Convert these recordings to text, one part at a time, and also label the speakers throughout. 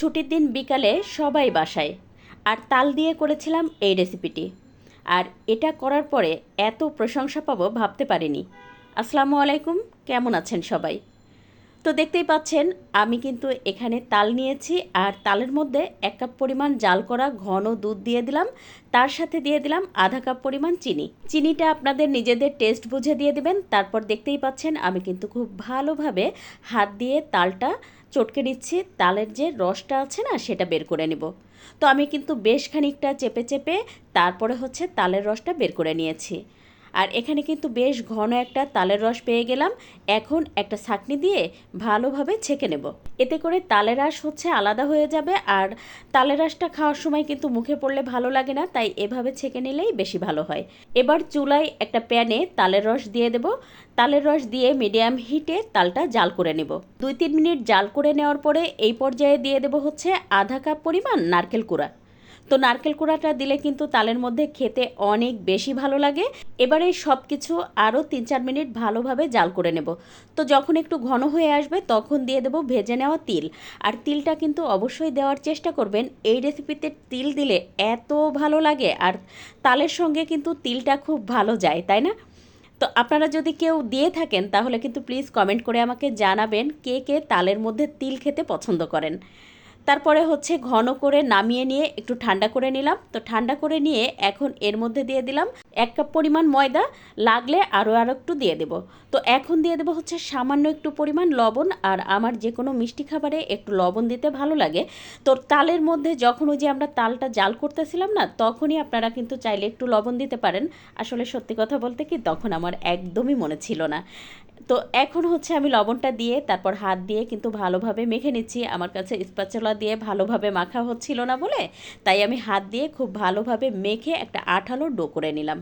Speaker 1: ছুটির দিন বিকালে সবাই বাসায়, আর তাল দিয়ে করেছিলাম এই রেসিপিটি। আর এটা করার পরে এত প্রশংসা পাবো ভাবতে পারিনি। আসসালামু আলাইকুম, কেমন আছেন সবাই? তো দেখতেই পাচ্ছেন, আমি কিন্তু এখানে তাল নিয়েছি আর তালের মধ্যে এক কাপ পরিমাণ জাল করা ঘন দুধ দিয়ে দিলাম। তার সাথে দিয়ে দিলাম আধা কাপ পরিমাণ চিনি। চিনিটা আপনাদের নিজেদের টেস্ট বুঝে দিয়ে দিবেন। তারপর দেখতেই পাচ্ছেন, আমি কিন্তু খুব ভালোভাবে হাত দিয়ে তালটা চটকে নিচ্ছি। তালের যে রসটা আছে না, সেটা বের করে নেব। তো আমি কিন্তু বেশ খানিকটা চেপে চেপে তারপরে হচ্ছে তালের রসটা বের করে নিয়েছি। আর এখানে কিন্তু বেশ ঘন একটা তালের রস পেয়ে গেলাম। এখন একটা ছাকনি দিয়ে ভালোভাবে ছেঁকে নেব। এতে করে তালের রস হচ্ছে আলাদা হয়ে যাবে আর তালের রসটা খাওয়ার সময় কিন্তু মুখে পড়লে ভালো লাগে না, তাই এভাবে ছেঁকে নিলেই বেশি ভালো হয়। এবার চুলায় একটা প্যানে তালের রস দিয়ে দেব। তালের রস দিয়ে মিডিয়াম হিটে তালটা জাল করে নেব। দুই তিন মিনিট জাল করে নেওয়ার পরে এই পর্যায়ে দিয়ে দেব হচ্ছে আধা কাপ পরিমাণ নারকেল কুড়া। তো নারকেল কুড়াটা দিলে কিন্তু তালের মধ্যে খেতে অনেক বেশি ভালো লাগে। এবারে সব কিছু আরও তিন চার মিনিট ভালোভাবে জাল করে নেব। তো যখন একটু ঘন হয়ে আসবে তখন দিয়ে দেবো ভেজে নেওয়া তিল। আর তিলটা কিন্তু অবশ্যই দেওয়ার চেষ্টা করবেন। এই রেসিপিতে তিল দিলে এত ভালো লাগে আর তালের সঙ্গে কিন্তু তিলটা খুব ভালো যায়, তাই না? তো আপনারা যদি কেউ দিয়ে থাকেন তাহলে কিন্তু প্লিজ কমেন্ট করে আমাকে জানাবেন কে কে তালের মধ্যে তিল খেতে পছন্দ করেন। তারপরে হচ্ছে ঘন করে নামিয়ে নিয়ে একটু ঠান্ডা করে নিলাম। তো ঠান্ডা করে নিয়ে এখন এর মধ্যে দিয়ে দিলাম এক কাপ পরিমাণ ময়দা, লাগলে আরও আরও একটু দিয়ে দেব। তো এখন দিয়ে দেবো হচ্ছে সামান্য একটু পরিমাণ লবণ আর আমার যে কোনো মিষ্টি খাবারে একটু লবণ দিতে ভালো লাগে। তো তালের মধ্যে যখন ওই যে আমরা তালটা জাল করতেছিলাম না, তখনই আপনারা কিন্তু চাইলে একটু লবণ দিতে পারেন। আসলে সত্যি কথা বলতে কি, তখন আমার একদমই মনে ছিল না। তো এখন হচ্ছে আমি লবণটা দিয়ে, তারপর হাত দিয়ে কিন্তু ভালোভাবে মেখে নিচ্ছি। আমার কাছে স্পাচলা দিয়ে ভালোভাবে মাখা হচ্ছিল না বলে, তাই আমি হাত দিয়ে খুব ভালোভাবে মেখে একটা আঠালো ডো করে নিলাম।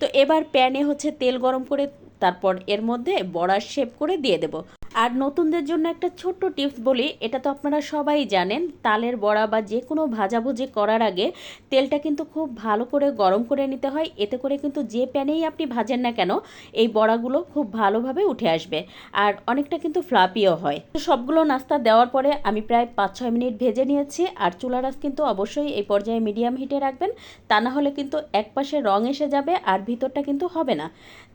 Speaker 1: তো এবার প্যানে হচ্ছে তেল গরম করে, তারপর এর মধ্যে বড়ার শেপ করে দিয়ে দেব। আর নতুনদের জন্য একটা ছোট্ট টিপস বলি, এটা তো আপনারা সবাই জানেন, তালের বড়া বা যে কোনো ভাজাভুজি করার আগে তেলটা কিন্তু খুব ভালো করে গরম করে নিতে হয়, এতে করে কিন্তু যে প্যানেই আপনি ভাজেন না কেন, এই বড়াগুলো খুব ভালোভাবে উঠে আসবে আর অনেকটা কিন্তু ফ্লাপিও হয়। সবগুলো নাস্তা দেওয়ার পরে আমি প্রায় পাঁচ ছয় মিনিট ভেজে নিয়েছি আর চুলা রাস কিন্তু অবশ্যই এই পর্যায়ে মিডিয়াম হিটে রাখবেন, তা না হলে কিন্তু এক পাশে রং এসে যাবে আর ভিতরটা কিন্তু হবে না।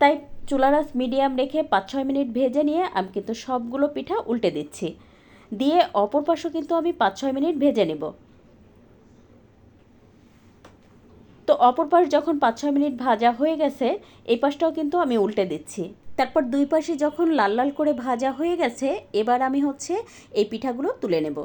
Speaker 1: তাই চুলারাস মিডিয়াম রেখে পাঁচ ছয় মিনিট ভেজে নিয়ে আমি কিন্তু সবগুলো পিঠা উল্টে দিচ্ছি। দিয়ে অপর পাশও কিন্তু আমি পাঁচ ছয় মিনিট ভেজে নেব। তো অপর পাশ যখন পাঁচ ছয় মিনিট ভাজা হয়ে গেছে, এই পাশটাও কিন্তু আমি উল্টে দিচ্ছি। তারপর দুই পাশে যখন লাল লাল করে ভাজা হয়ে গেছে, এবার আমি হচ্ছে এই পিঠাগুলো তুলে নেব।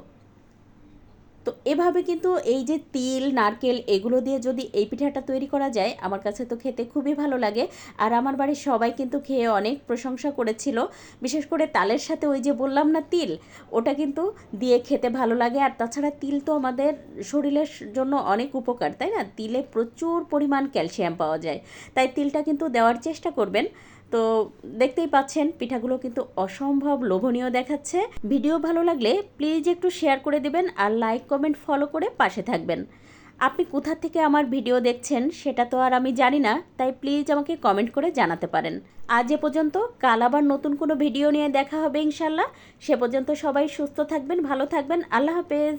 Speaker 1: তো এভাবে কিন্তু এই যে তিল, নারকেল এগুলো দিয়ে যদি এই পিঠাটা তৈরি করা যায়, আমার কাছে তো খেতে খুবই ভালো লাগে। আর আমার বাড়ির সবাই কিন্তু খেয়ে অনেক প্রশংসা করেছিল। বিশেষ করে তালের সাথে ওই যে বললাম না তিল, ওটা কিন্তু দিয়ে খেতে ভালো লাগে। আর তাছাড়া তিল তো আমাদের শরীরের জন্য অনেক উপকার, তাই না? তিলে প্রচুর পরিমাণ ক্যালসিয়াম পাওয়া যায়। তাই তিলটা কিন্তু দেওয়ার চেষ্টা করবেন। তো দেখতেই পাচ্ছেন, পিঠাগুলো কিন্তু অসম্ভব লোভনীয় দেখাচ্ছে। ভিডিও ভালো লাগলে প্লিজ একটু শেয়ার করে দেবেন আর লাইক, কমেন্ট, ফলো করে পাশে থাকবেন। আপনি কোথা থেকে আমার ভিডিও দেখছেন সেটা তো আর আমি জানি না, তাই প্লিজ আমাকে কমেন্ট করে জানাতে পারেন। আজ এ পর্যন্ত, কাল আবার নতুন কোনো ভিডিও নিয়ে দেখা হবে ইনশাল্লাহ। সে পর্যন্ত সবাই সুস্থ থাকবেন, ভালো থাকবেন। আল্লাহ হাফেজ।